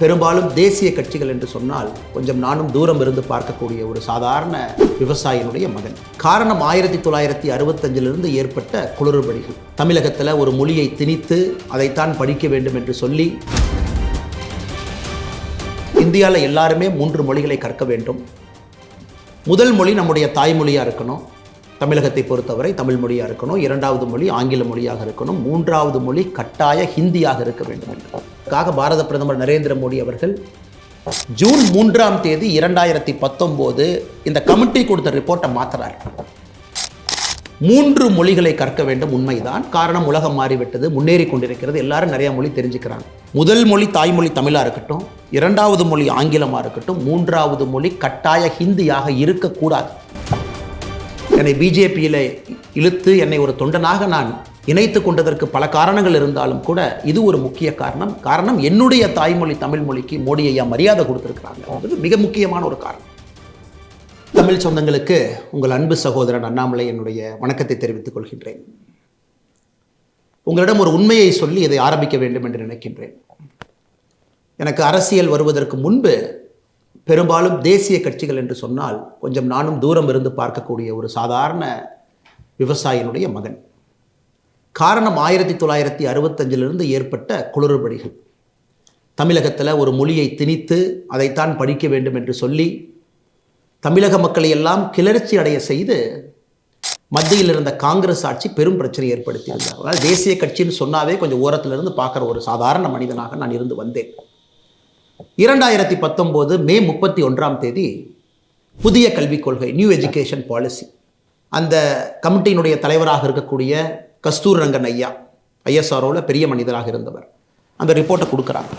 பெரும்பாலும் தேசிய கட்சிகள் என்று சொன்னால் கொஞ்சம் நானும் தூரம் இருந்து பார்க்கக்கூடிய ஒரு சாதாரண விவசாயினுடைய மகன். காரணம் ஆயிரத்தி தொள்ளாயிரத்தி அறுபத்தஞ்சிலிருந்து ஏற்பட்ட குளறுபடிகள் தமிழகத்தில் ஒரு மொழியை திணித்து அதைத்தான் படிக்க வேண்டும் என்று சொல்லி இந்தியாவில் எல்லாருமே மூன்று மொழிகளை கற்க வேண்டும். முதல் மொழி நம்முடைய தாய்மொழியாக இருக்கணும். தமிழகத்தை பொறுத்தவரை தமிழ் மொழியாக இருக்கணும். இரண்டாவது மொழி ஆங்கில மொழியாக இருக்கணும். மூன்றாவது மொழி கட்டாய ஹிந்தியாக இருக்க வேண்டும். அதற்காக பாரத பிரதமர் நரேந்திர மோடி அவர்கள் ஜூன் மூன்றாம் தேதி இரண்டாயிரத்தி பத்தொம்போது இந்த கமிட்டி கொடுத்த ரிப்போர்ட்டை மாத்துறார். மூன்று மொழிகளை கற்க வேண்டும் உண்மைதான். காரணம் உலகம் மாறிவிட்டது முன்னேறி கொண்டிருக்கிறது. எல்லாரும் நிறைய மொழி தெரிஞ்சுக்கிறாங்க. முதல் மொழி தாய்மொழி தமிழாக இருக்கட்டும் இரண்டாவது மொழி ஆங்கிலமாக இருக்கட்டும் மூன்றாவது மொழி கட்டாய ஹிந்தியாக இருக்கக்கூடாது. என்னை பிஜேபியில் இழுத்து என்னை ஒரு தொண்டனாக நான் இணைத்து கொண்டதற்கு பல காரணங்கள் இருந்தாலும் கூட இது ஒரு முக்கிய காரணம். காரணம் என்னுடைய தாய்மொழி தமிழ் மொழிக்கு மோடி ஐயா மரியாதை கொடுத்துருக்கிறாங்க. அது மிக முக்கியமான ஒரு காரணம். தமிழ் சொந்தங்களுக்கு உங்கள் அன்பு சகோதரன் அண்ணாமலை என்னுடைய வணக்கத்தை தெரிவித்துக் கொள்கின்றேன். உங்களிடம் ஒரு உண்மையை சொல்லி இதை ஆரம்பிக்க வேண்டும் என்று நினைக்கின்றேன். எனக்கு அரசியல் வருவதற்கு முன்பு பெரும்பாலும் தேசிய கட்சிகள் என்று சொன்னால் கொஞ்சம் நானும் தூரம் இருந்து பார்க்கக்கூடிய ஒரு சாதாரண விவசாயினுடைய மகன். காரணம் ஆயிரத்தி தொள்ளாயிரத்தி அறுபத்தஞ்சிலிருந்து ஏற்பட்ட குளறுபடிகள். தமிழகத்தில் ஒரு மொழியை திணித்து அதைத்தான் படிக்க வேண்டும் என்று சொல்லி தமிழக மக்களை எல்லாம் கிளர்ச்சி அடைய செய்து மத்தியில் இருந்த காங்கிரஸ் ஆட்சி பெரும் பிரச்சனை ஏற்படுத்தியிருந்தார். அதனால் தேசிய கட்சின்னு சொன்னாவே கொஞ்சம் ஓரத்திலிருந்து பார்க்குற ஒரு சாதாரண மனிதனாக நான் இருந்து வந்தேன். இரண்டாயிரத்தி பத்தொம்போது மே முப்பத்தி ஒன்றாம் தேதி புதிய கல்விக் கொள்கை நியூ எஜுகேஷன் பாலிசி அந்த கமிட்டியினுடைய தலைவராக இருக்கக்கூடிய கஸ்தூர் ரங்கன் ஐயா ஐஎஸ்ஆர்ஓவில் பெரிய மனிதராக இருந்தவர். அந்த ரிப்போர்ட்டை கொடுக்குறாங்க.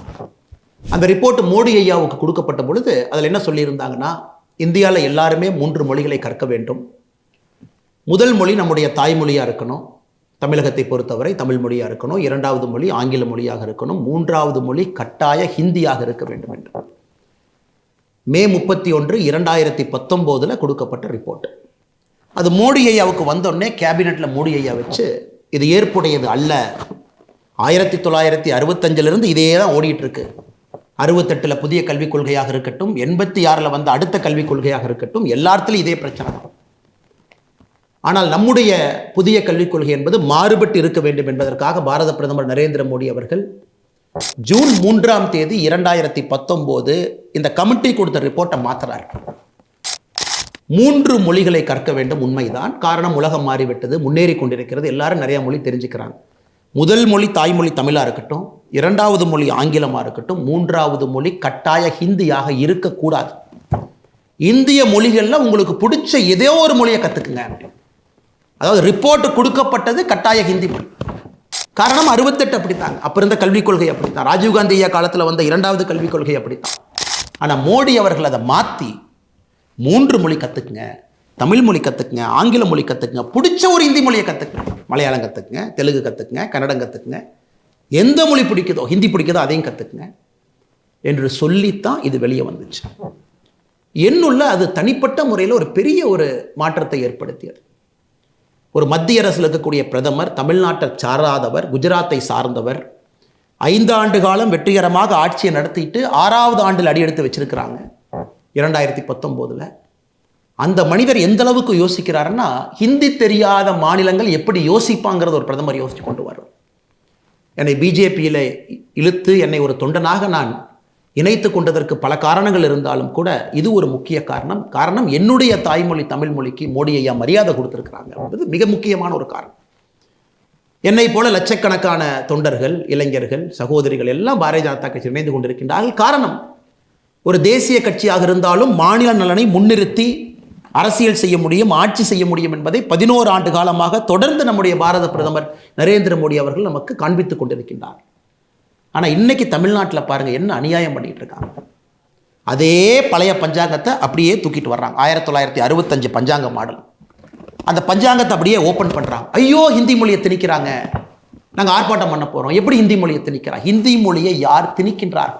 அந்த ரிப்போர்ட் மோடி ஐயாவுக்கு கொடுக்கப்பட்ட பொழுது அதில் என்ன சொல்லியிருந்தாங்கன்னா இந்தியாவில் எல்லாருமே மூன்று மொழிகளை கற்க வேண்டும். முதல் மொழி நம்முடைய தாய்மொழியாக இருக்கணும். தமிழகத்தை பொறுத்தவரை தமிழ் மொழியாக இருக்கணும். இரண்டாவது மொழி ஆங்கில மொழியாக இருக்கணும். மூன்றாவது மொழி கட்டாய ஹிந்தியாக இருக்க வேண்டும் என்று. மே முப்பத்தி ஒன்று இரண்டாயிரத்தி பத்தொம்போதில் கொடுக்கப்பட்ட ரிப்போர்ட் அது மோடி ஐயாவுக்கு வந்தோடனே கேபினெட்டில் மோடி ஐயா வச்சு இது ஏற்புடையது அல்ல. ஆயிரத்தி தொள்ளாயிரத்தி அறுபத்தஞ்சிலிருந்து இதே தான் ஓடிட்டு இருக்கு அறுபத்தெட்டில் புதிய கல்விக் கொள்கையாக இருக்கட்டும் எண்பத்தி ஆறில் வந்த அடுத்த கல்விக் கொள்கையாக இருக்கட்டும் எல்லாத்துலேயும் இதே பிரச்சனை தான் ஆனால் நம்முடைய புதிய கல்விக் கொள்கை என்பது மாறுபட்டு இருக்க வேண்டும் என்பதற்காக பாரத பிரதமர் நரேந்திர மோடி அவர்கள் ஜூன் மூன்றாம் தேதி இரண்டாயிரத்தி பத்தொம்போது இந்த கமிட்டி கொடுத்த ரிப்போர்ட்டை மாத்துறார். மூன்று மொழிகளை கற்க வேண்டும் உண்மைதான். காரணம் உலகம் மாறிவிட்டது முன்னேறி கொண்டிருக்கிறது. எல்லாரும் நிறைய மொழி தெரிஞ்சுக்கிறாங்க. முதல் மொழி தாய்மொழி தமிழாக இருக்கட்டும் இரண்டாவது மொழி ஆங்கிலமாக இருக்கட்டும் மூன்றாவது மொழி கட்டாய ஹிந்தியாக இருக்கக்கூடாது. இந்திய மொழிகளில் உங்களுக்கு பிடிச்ச ஏதோ ஒரு மொழியை கற்றுக்குங்க அதாவது ரிப்போர்ட் கொடுக்கப்பட்டது கட்டாய ஹிந்தி மொழி. காரணம் அறுபத்தெட்டு அப்படித்தாங்க அப்போ இருந்த கல்விக் கொள்கை அப்படித்தான். ராஜீவ்காந்தி ஐயா காலத்தில் வந்த இரண்டாவது கல்விக் கொள்கை அப்படித்தான். ஆனால் மோடி அவர்கள் அதை மாற்றி மூன்று மொழி கற்றுக்குங்க தமிழ் மொழி கற்றுக்குங்க ஆங்கில மொழி கற்றுக்குங்க பிடிச்ச ஒரு இந்தி மொழியை கற்றுக்குங்க மலையாளம் கற்றுக்குங்க தெலுங்கு கற்றுக்குங்க கன்னடம் கற்றுக்குங்க எந்த மொழி பிடிக்குதோ ஹிந்தி பிடிக்குதோ அதையும் கற்றுக்குங்க என்று சொல்லித்தான் இது வெளியே வந்துச்சு. என்னுள்ள அது தனிப்பட்ட முறையில் ஒரு பெரிய ஒரு மாற்றத்தை ஏற்படுத்தியது. ஒரு மத்திய அரசில் இருக்கக்கூடிய பிரதமர் தமிழ்நாட்டை சாராதவர் குஜராத்தை சார்ந்தவர் ஐந்து ஆண்டு காலம் வெற்றிகரமாக ஆட்சியை நடத்திட்டு ஆறாவது ஆண்டில் அடியெடுத்து வச்சிருக்கிறாங்க. இரண்டாயிரத்தி பத்தொம்போதில். அந்த மனிதர் எந்த அளவுக்கு யோசிக்கிறாருன்னா ஹிந்தி தெரியாத மாநிலங்கள் எப்படி யோசிப்பாங்கிறது ஒரு பிரதமர் யோசித்து கொண்டு வரும் என்னை பிஜேபியில் இழுத்து என்னை ஒரு தொண்டனாக நான் இணைத்து கொண்டதற்கு பல காரணங்கள் இருந்தாலும் கூட இது ஒரு முக்கிய காரணம். காரணம் என்னுடைய தாய்மொழி தமிழ் மொழிக்கு மோடி ஐயா மரியாதை கொடுத்துருக்குறாங்க என்பது மிக முக்கியமான ஒரு காரணம். என்னை போல லட்சக்கணக்கான தொண்டர்கள் இளைஞர்கள் சகோதரிகள் எல்லாம் பாரதிய ஜனதா கட்சி இணைந்து கொண்டிருக்கின்றார்கள். காரணம் ஒரு தேசிய கட்சியாக இருந்தாலும் மாநில நலனை முன்னிறுத்தி அரசியல் செய்ய முடியும் ஆட்சி செய்ய முடியும் என்பதை பதினோரு ஆண்டு காலமாக தொடர்ந்து நம்முடைய பாரத பிரதமர் நரேந்திர மோடி அவர்கள் நமக்கு காண்பித்துக் கொண்டிருக்கின்றார். ஆனால் இன்னைக்கு தமிழ்நாட்டில் பாருங்கள் என்ன அநியாயம் பண்ணிட்டு இருக்காங்க. அதே பழைய பஞ்சாங்கத்தை அப்படியே தூக்கிட்டு வர்றாங்க. ஆயிரத்தி தொள்ளாயிரத்தி அறுபத்தஞ்சு பஞ்சாங்க மாடல். அந்த பஞ்சாங்கத்தை அப்படியே ஓப்பன் பண்ணுறாங்க ஐயோ ஹிந்தி மொழியை திணிக்கிறாங்க. நாங்கள் ஆர்ப்பாட்டம் பண்ண போகிறோம் எப்படி ஹிந்தி மொழியை திணிக்கிறாங்க ஹிந்தி மொழியை யார் திணிக்கின்றார்